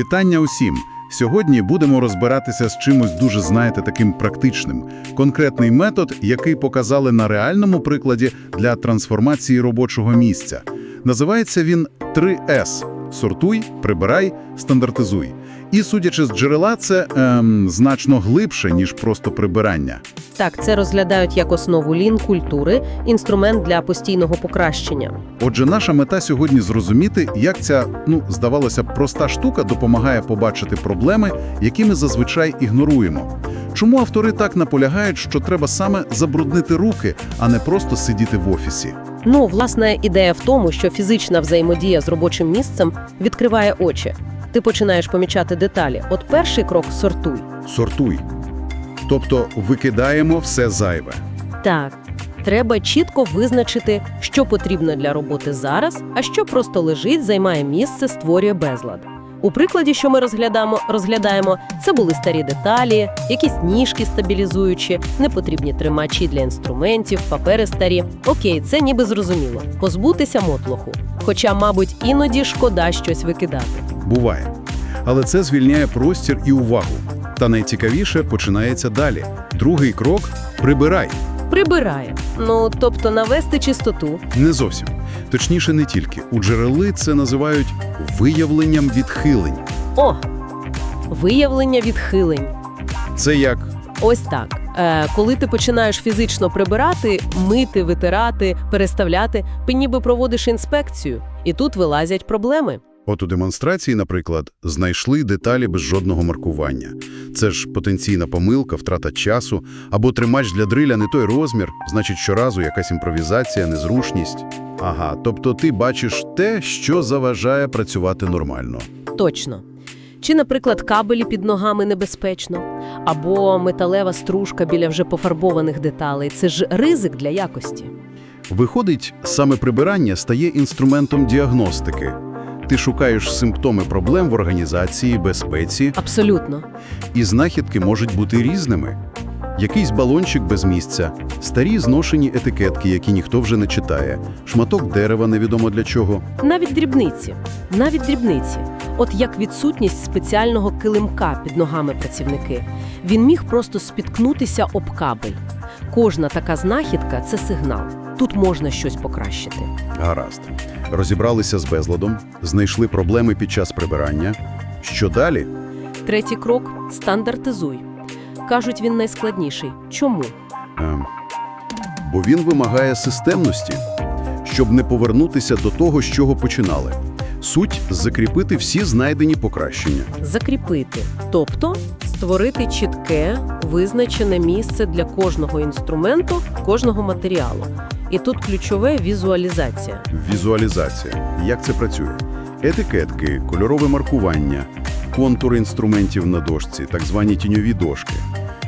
Вітання усім! Сьогодні будемо розбиратися з чимось дуже, знаєте, таким практичним. Конкретний метод, який показали на реальному прикладі для трансформації робочого місця. Називається він 3С: – сортуй, прибирай, стандартизуй. І, судячи з джерела, це ем, значно глибше, ніж просто прибирання. Так, це розглядають як основу лін-культури, інструмент для постійного покращення. Отже, наша мета сьогодні зрозуміти, як ця, ну, здавалося б, проста штука допомагає побачити проблеми, які ми зазвичай ігноруємо. Чому автори так наполягають, що треба саме забруднити руки, а не просто сидіти в офісі? Ну, власне, ідея в тому, що фізична взаємодія з робочим місцем відкриває очі. Ти починаєш помічати деталі. От перший крок сортуй. Сортуй. Тобто викидаємо все зайве. Так, треба чітко визначити, що потрібно для роботи зараз, а що просто лежить, займає місце, створює безлад. У прикладі, що ми розглядаємо, розглядаємо, це були старі деталі, якісь ніжки стабілізуючі, непотрібні тримачі для інструментів, папери старі. Окей, це ніби зрозуміло. Позбутися мотлоху. Хоча, мабуть, іноді шкода щось викидати. Буває. Але це звільняє простір і увагу. Та найцікавіше починається далі. Другий крок – прибирай. Прибирає. Ну, тобто навести чистоту. Не зовсім. Точніше, не тільки. У джерели це називають виявленням відхилень. О! Виявлення відхилень. Це як Ось так. Е, коли ти починаєш фізично прибирати, мити, витирати, переставляти, ти ніби проводиш інспекцію, і тут вилазять проблеми. От у демонстрації, наприклад, знайшли деталі без жодного маркування. Це ж потенційна помилка, втрата часу, або тримач для дриля не той розмір, значить щоразу якась імпровізація, незручність. Ага, тобто ти бачиш те, що заважає працювати нормально. Точно. Чи, наприклад, кабелі під ногами небезпечно, або металева стружка біля вже пофарбованих деталей. Це ж ризик для якості. Виходить, саме прибирання стає інструментом діагностики. Ти шукаєш симптоми проблем в організації, безпеці, Абсолютно. і знахідки можуть бути різними. Якийсь балончик без місця, старі зношені етикетки, які ніхто вже не читає, шматок дерева невідомо для чого. Навіть дрібниці. Навіть дрібниці. От як відсутність спеціального килимка під ногами працівники. Він міг просто спіткнутися об кабель. Кожна така знахідка це сигнал. Тут можна щось покращити. Гаразд. Розібралися з безладом, знайшли проблеми під час прибирання. Що далі? Третій крок стандартизуй. Кажуть, він найскладніший. Чому? Ем, бо він вимагає системності, щоб не повернутися до того, з чого починали. Суть – закріпити всі знайдені покращення. Закріпити, тобто створити чітке, визначене місце для кожного інструменту, кожного матеріалу. І тут ключове візуалізація. Візуалізація. Як це працює? Етикетки, кольорове маркування, контури інструментів на дошці, так звані тіньові дошки.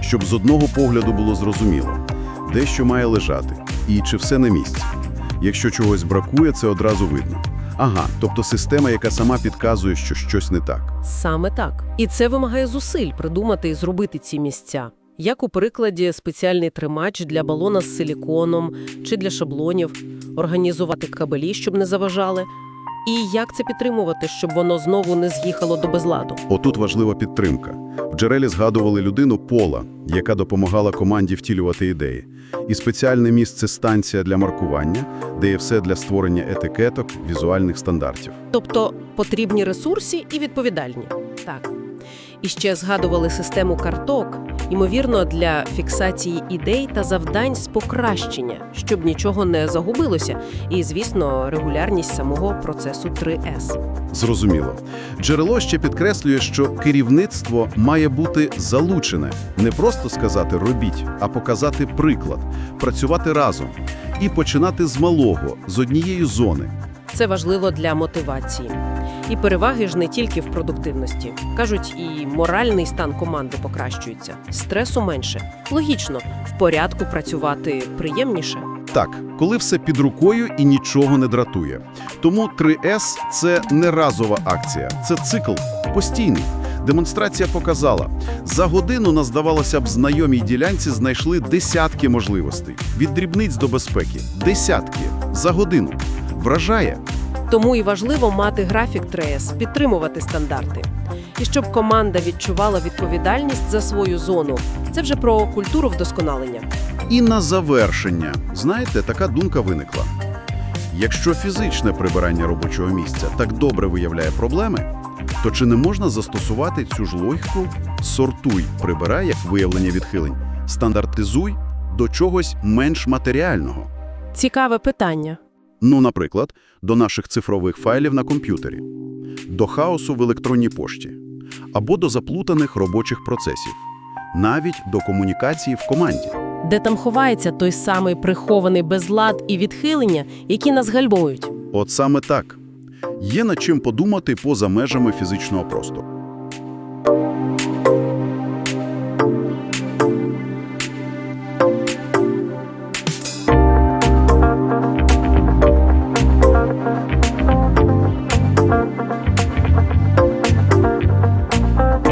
Щоб з одного погляду було зрозуміло, де що має лежати і чи все на місці. Якщо чогось бракує, це одразу видно. Ага, тобто система, яка сама підказує, що щось не так. Саме так. І це вимагає зусиль придумати і зробити ці місця. Як у прикладі спеціальний тримач для балона з силіконом чи для шаблонів, організувати кабелі, щоб не заважали. І як це підтримувати, щоб воно знову не з'їхало до безладу? Отут важлива підтримка. В джерелі згадували людину Пола, яка допомагала команді втілювати ідеї. І спеціальне місце станція для маркування, де є все для створення етикеток, візуальних стандартів. Тобто потрібні ресурси і відповідальні. Так. І ще згадували систему карток, ймовірно, для фіксації ідей та завдань з покращення, щоб нічого не загубилося, і, звісно, регулярність самого процесу 3С. Зрозуміло. Джерело ще підкреслює, що керівництво має бути залучене. Не просто сказати «робіть», а показати приклад, працювати разом і починати з малого, з однієї зони. Це важливо для мотивації. І переваги ж не тільки в продуктивності. Кажуть, і моральний стан команди покращується, стресу менше. Логічно, в порядку працювати приємніше. Так, коли все під рукою і нічого не дратує. Тому 3С – це не разова акція, це цикл постійний. Демонстрація показала, за годину на, здавалося б, знайомій ділянці знайшли десятки можливостей. Від дрібниць до безпеки. Десятки. За годину. Вражає. Тому і важливо мати графік ТРЕС, підтримувати стандарти. І щоб команда відчувала відповідальність за свою зону. Це вже про культуру вдосконалення. І на завершення, знаєте, така думка виникла. Якщо фізичне прибирання робочого місця так добре виявляє проблеми, то чи не можна застосувати цю ж логіку «сортуй, прибирай як виявлення відхилень, стандартизуй до чогось менш матеріального? Цікаве питання. Ну, наприклад, до наших цифрових файлів на комп'ютері, до хаосу в електронній пошті або до заплутаних робочих процесів, навіть до комунікації в команді, де там ховається той самий прихований безлад і відхилення, які нас гальмують. От саме так є над чим подумати поза межами фізичного простору.